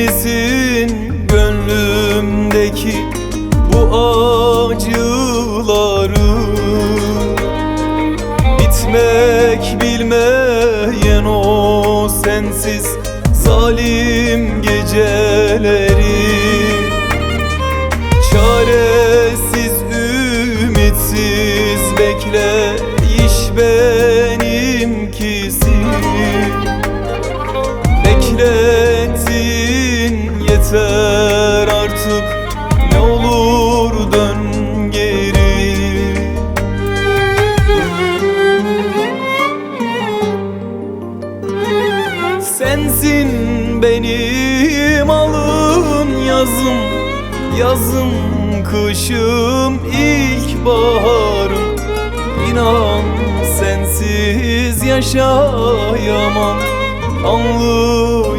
Misin gönlümdeki bu acıları Bitmek bilmeyen o sensiz zalim geceleri Sensin benim alın yazım Yazım kışım ilk baharım İnan sensiz yaşayamam Anlıyor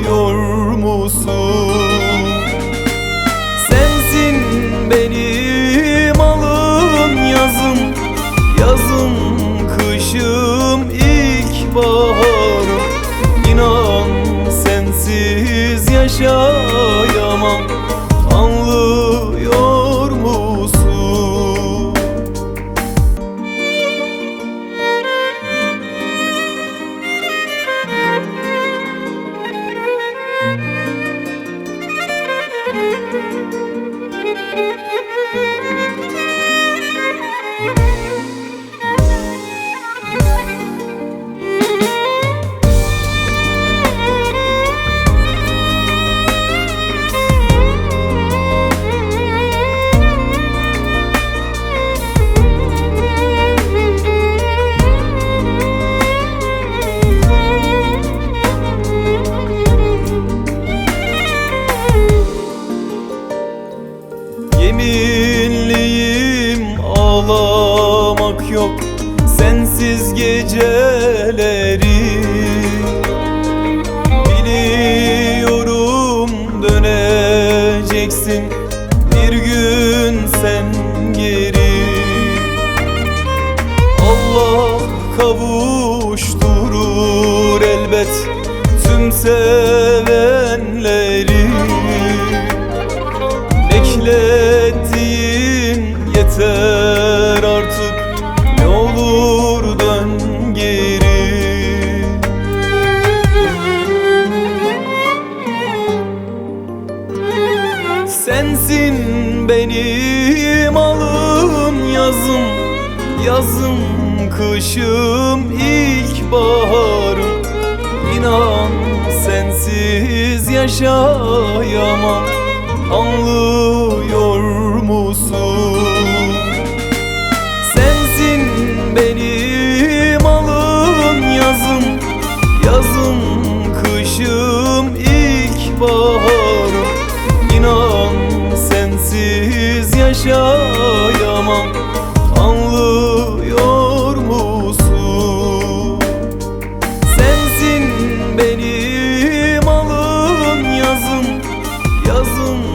Ağlamak yok sensiz geceleri. Biliyorum döneceksin bir gün sen geri. Allah kavuşturur elbet tüm sevenleri benim alın yazım Yazım kışım ilk baharım. İnan sensiz yaşayamam. Anlı lazım